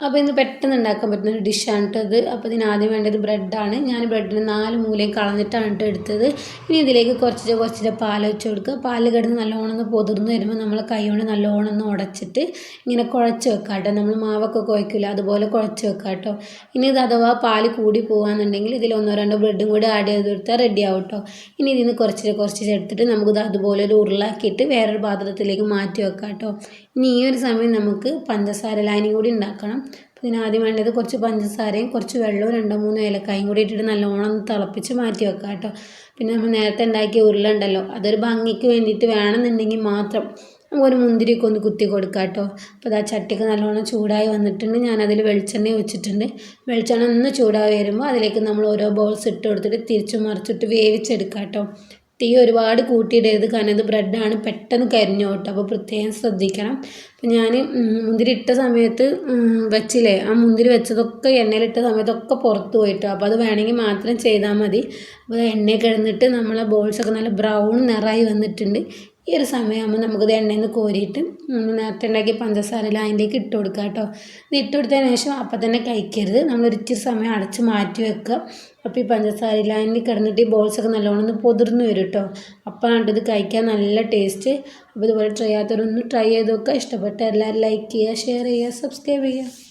അപ്പോൾ ഇന്ന് പെട്ടെന്ന് ഉണ്ടാക്കാൻ പറ്റുന്ന ഒരു ഡിഷാണ് ഇത്. അപ്പോൾ ഇതിന് ആദ്യം വേണ്ടത് ബ്രെഡാണ്. ഞാൻ ബ്രെഡിന് നാല് മൂലയും കളഞ്ഞിട്ടാണ് കേട്ടോ എടുത്തത്. ഇനി ഇതിലേക്ക് കുറച്ച് കുറച്ച് പാൽ വെച്ച് കൊടുക്കുക. പാൽ കിടന്ന് നല്ലോണം പൊതിർന്ന് വരുമ്പോൾ നമ്മൾ കൈ കൊണ്ട് നല്ലോണം ഒന്ന് ഉടച്ചിട്ട് ഇങ്ങനെ കുഴച്ച് വെക്കാം കേട്ടോ നമ്മൾ മാവൊക്കെ കുഴക്കില്ല അതുപോലെ കുഴച്ച് വെക്കാം കേട്ടോ ഇനി ഇത് അഥവാ പാൽ കൂടി പോകാന്നുണ്ടെങ്കിൽ ഇതിൽ ഒന്നോ രണ്ടോ ബ്രെഡും കൂടി ആഡ് ചെയ്ത് കൊടുത്താൽ റെഡി ആവും കേട്ടോ ഇനി ഇതിൽ നിന്ന് കുറച്ച് കുറച്ച് എടുത്തിട്ട് നമുക്കിത് അതുപോലെ ഒരു ഉരുളാക്കിയിട്ട് വേറൊരു പാത്രത്തിലേക്ക് മാറ്റി വെക്കാം കേട്ടോ ഇനി ഈ ഒരു സമയം നമുക്ക് പഞ്ചസാര ലൈനിങ് കൂടി ഉണ്ടാക്കണം അപ്പോൾ ഇതിന് ആദ്യം വേണ്ടത് കുറച്ച് പഞ്ചസാരയും കുറച്ച് വെള്ളവും രണ്ടോ മൂന്നോ ഏലക്കായും കൂടി ഇട്ടിട്ട് നല്ലോണം തിളപ്പിച്ച് മാറ്റി വെക്കാം കേട്ടോ പിന്നെ നമ്മൾ നേരത്തെ ഉണ്ടാക്കിയ ഉരുള ഉണ്ടല്ലോ അതൊരു ഭംഗിക്ക് വേണ്ടിയിട്ട് വേണമെന്നുണ്ടെങ്കിൽ മാത്രം നമുക്കൊരു മുന്തിരിയൊക്കെ ഒന്ന് കുത്തി കൊടുക്കാം കേട്ടോ അപ്പോൾ ആ ചട്ടിക്ക് നല്ലോണം ചൂടായി വന്നിട്ടുണ്ട്. ഞാനതിൽ വെളിച്ചെണ്ണ വെച്ചിട്ടുണ്ട് വെളിച്ചെണ്ണ ഒന്ന് ചൂടായി വരുമ്പോൾ അതിലേക്ക് നമ്മൾ ഓരോ ബോൾസ് ഇട്ട് കൊടുത്തിട്ട് തിരിച്ചു മറിച്ചിട്ട് വേവിച്ചെടുക്കാം കേട്ടോ തീ ഒരുപാട് കൂട്ടിയിടരുത്. കാരണം ഇത് ബ്രെഡാണ് പെട്ടെന്ന് കരിഞ്ഞോട്ടെ അപ്പോൾ പ്രത്യേകം ശ്രദ്ധിക്കണം. അപ്പം ഞാൻ മുന്തിരി ഇട്ട സമയത്ത് വെച്ചില്ലേ? ആ മുന്തിരി വെച്ചതൊക്കെ എണ്ണയിലിട്ട സമയത്തൊക്കെ പുറത്ത് പോയിട്ടോ. അപ്പോൾ അത് വേണമെങ്കിൽ മാത്രം ചെയ്താൽ മതി. അപ്പോൾ എണ്ണയിൽ കിടന്നിട്ട് നമ്മളെ ബോൾസൊക്കെ നല്ല ബ്രൗൺ നിറമായി വന്നിട്ടുണ്ട്. ഈ ഒരു സമയമാകുമ്പോൾ നമുക്കിത് എണ്ണയിൽ നിന്ന് കോരിയിട്ട് നേരത്തെ ഉണ്ടാക്കിയ പഞ്ചസാര അതിലേക്ക് ഇട്ട് കൊടുക്കുക കേട്ടോ. ഇട്ട് കൊടുത്തതിന് ശേഷം അപ്പം തന്നെ കഴിക്കരുത്. നമ്മൾ ഒരിച്ചിരി സമയം അടച്ച് മാറ്റി വെക്കുക. അപ്പോൾ ഈ പഞ്ചസാര ലൈനിൽ കിടന്നിട്ട് ഈ ബോൾസൊക്കെ നല്ലോണം ഒന്ന് പൊതിർന്ന് വരും കേട്ടോ. അപ്പോഴാണ് ഇത് കഴിക്കാൻ നല്ല ടേസ്റ്റ്. അപ്പോൾ ഇതുപോലെ ട്രൈ ചെയ്യാത്തവരൊന്ന് ട്രൈ ചെയ്ത് നോക്കുക. ഇഷ്ടപ്പെട്ട എല്ലാവരും ലൈക്ക് ചെയ്യുക ഷെയർ ചെയ്യുക സബ്സ്ക്രൈബ് ചെയ്യുക.